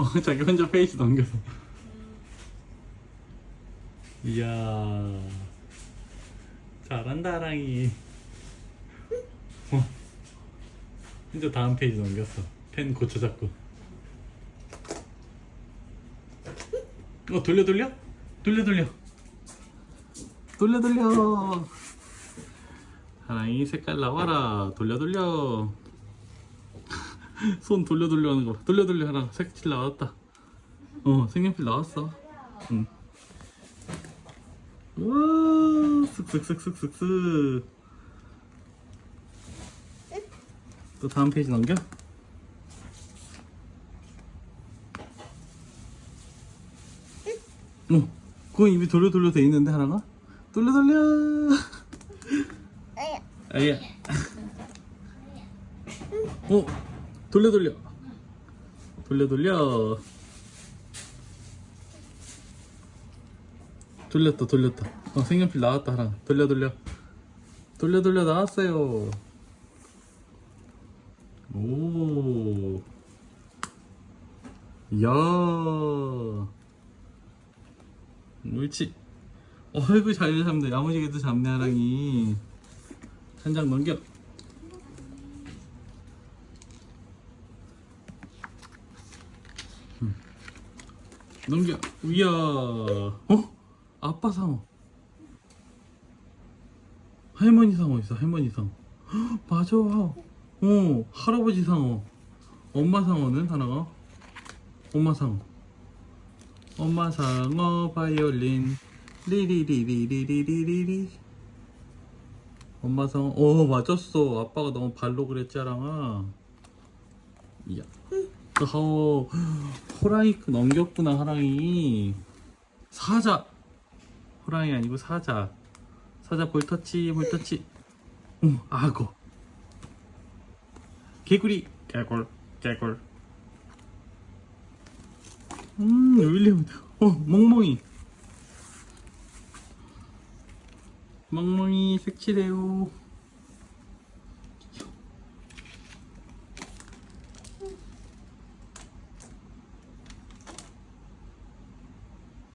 어, 자기 혼자 페이지 넘겨서. 이야. 잘한다, 아랑이. 어. 이제 다음 페이지 넘겼어. 펜 고쳐 잡고. 어, 돌려, 돌려? 돌려, 돌려. 돌려, 돌려. 아랑이 색깔 나와라. 돌려, 돌려. 손 돌려 돌려 하는 거 봐. 돌려 돌려 하라. 색칠 나왔다. 어 색연필 나왔어. 응. 우와 쓱쓱쓱쓱쓱쓱 또 다음 페이지 넘겨? 어 그건 이미 돌려 돌려 돼 있는데 하나가? 돌려 돌려! 아야. 어 돌려 돌려. 돌려 돌려. 돌렸다 돌렸다. 어 색연필 나왔다 하나. 돌려 돌려. 돌려 돌려 나왔어요. 오. 이야. 옳지. 어이구 잘 잡네. 야무지게도 잡네 하랑이. 한 장 넘겨 넘겨. 이야. 어? 아빠 상어. 할머니 상어 있어 할머니 상어. 헉, 맞아 어 할아버지 상어. 엄마 상어는 하나가 엄마 상어. 엄마 상어 바이올린. 리리리리리리리리 엄마 상어. 어 맞았어. 아빠가 너무 발로 그랬잖아 이야 어, 호랑이 넘겼구나 호랑이. 사자. 호랑이 아니고 사자. 사자 볼터치 볼터치. 어, 악어. 개구리. 개굴 개굴 음 윌리엄 어 멍멍이. 멍멍이 색칠해요